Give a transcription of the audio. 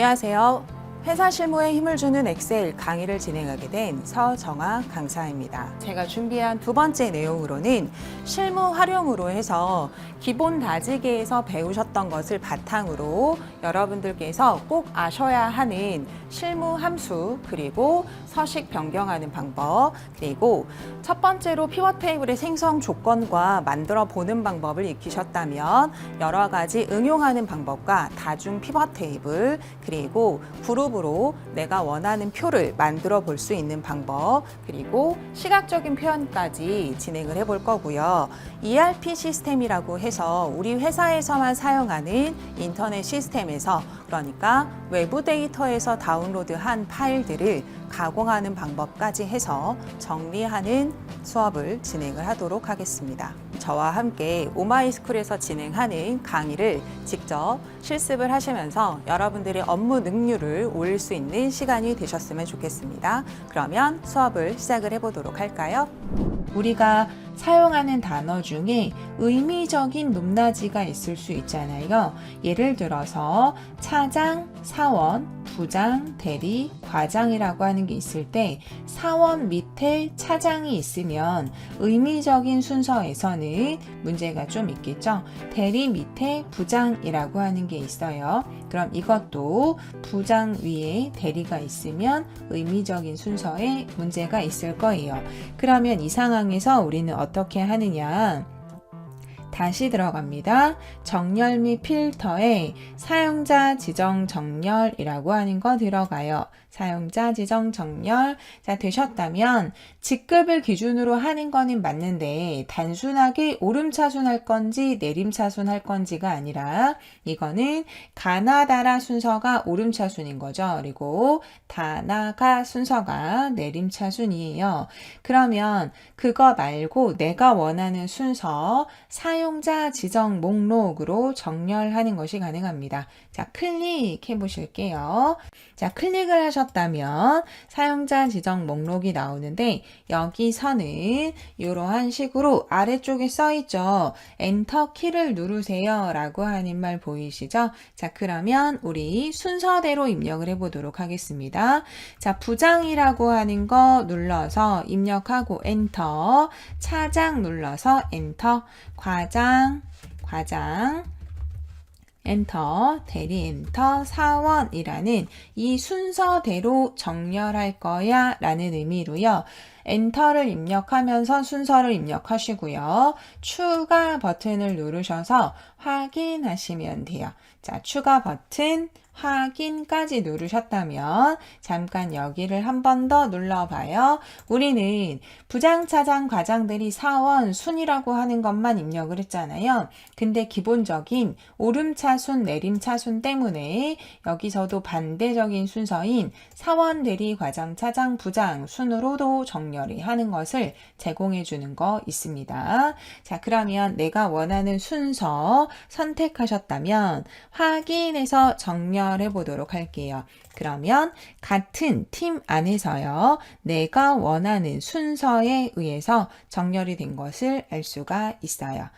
공유하세요. 회사 실무에 힘을 주는 엑셀 강의를 진행하게 된 서정아 강사입니다. 제가 준비한 두 번째 내용으로는 실무 활용으로 해서 기본 다지기에서 배우셨던 것을 바탕으로 여러분들께서 꼭 아셔야 하는 실무 함수 그리고 서식 변경하는 방법 그리고 첫 번째로 피벗 테이블의 생성 조건과 만들어 보는 방법을 익히셨다면 여러 가지 응용하는 방법과 다중 피벗 테이블 그리고 그룹 으로 내가 원하는 표를 만들어 볼 수 있는 방법 그리고 시각적인 표현까지 진행을 해볼 거고요. ERP 시스템이라고 해서 우리 회사에서만 사용하는 인터넷 시스템에서 그러니까 외부 데이터에서 다운로드한 파일들을 가공하는 방법까지 해서 정리하는 수업을 진행을 하도록 하겠습니다. 저와 함께 오마이스쿨에서 진행하는 강의를 직접 실습을 하시면서 여러분들의 업무 능률을 올릴 수 있는 시간이 되셨으면 좋겠습니다. 그러면 수업을 시작을 해보도록 할까요? 우리가 사용하는 단어 중에 의미적인 높낮이가 있을 수 있잖아요. 예를 들어서 차장, 사원, 부장, 대리, 과장이라고 하는 게 있을 때 사원 밑에 차장이 있으면 의미적인 순서에서는 문제가 좀 있겠죠. 대리 밑에 부장이라고 하는 게 있어요. 그럼 이것도 부장 위에 대리가 있으면 의미적인 순서에 문제가 있을 거예요. 그러면 이 상황에서 우리는 어떻게 하느냐? 다시 들어갑니다. 정렬 및 필터에 사용자 지정 정렬이라고 하는 거 들어가요. 사용자 지정 정렬. 자, 되셨다면 직급을 기준으로 하는 거는 맞는데 단순하게 오름차순 할 건지 내림차순 할 건지가 아니라 이거는 가나다라 순서가 오름차순인 거죠. 그리고 다나가 순서가 내림차순이에요. 그러면 그거 말고 내가 원하는 순서 사용 자 지정 목록으로 정렬하는 것이 가능합니다. 자, 클릭해 보실게요. 자, 클릭을 하셨다면 사용자 지정 목록이 나오는데 여기서는 이러한 식으로 아래쪽에 써 있죠. 엔터 키를 누르세요 라고 하는 말 보이시죠? 자, 그러면 우리 순서대로 입력을 해 보도록 하겠습니다. 자, 부장이라고 하는 거 눌러서 입력하고 엔터, 차장 눌러서 엔터, 과장, 과장, 엔터, 대리 엔터, 사원이라는 이 순서대로 정렬할 거야 라는 의미로요. 엔터를 입력하면서 순서를 입력하시고요. 추가 버튼을 누르셔서 확인하시면 돼요. 자, 추가 버튼 확인까지 누르셨다면 잠깐 여기를 한 번 더 눌러봐요. 우리는 부장, 차장, 과장들이 사원, 순이라고 하는 것만 입력을 했잖아요. 근데 기본적인 오름차순, 내림차순 때문에 여기서도 반대적인 순서인 사원, 대리, 과장, 차장, 부장, 순으로도 정렬이 하는 것을 제공해 주는 거 있습니다. 자, 그러면 내가 원하는 순서 선택하셨다면 확인해서 정렬 해 보도록 할게요. 그러면 같은 팀 안에서요, 내가 원하는 순서에 의해서 정렬이 된 것을 알 수가 있어요.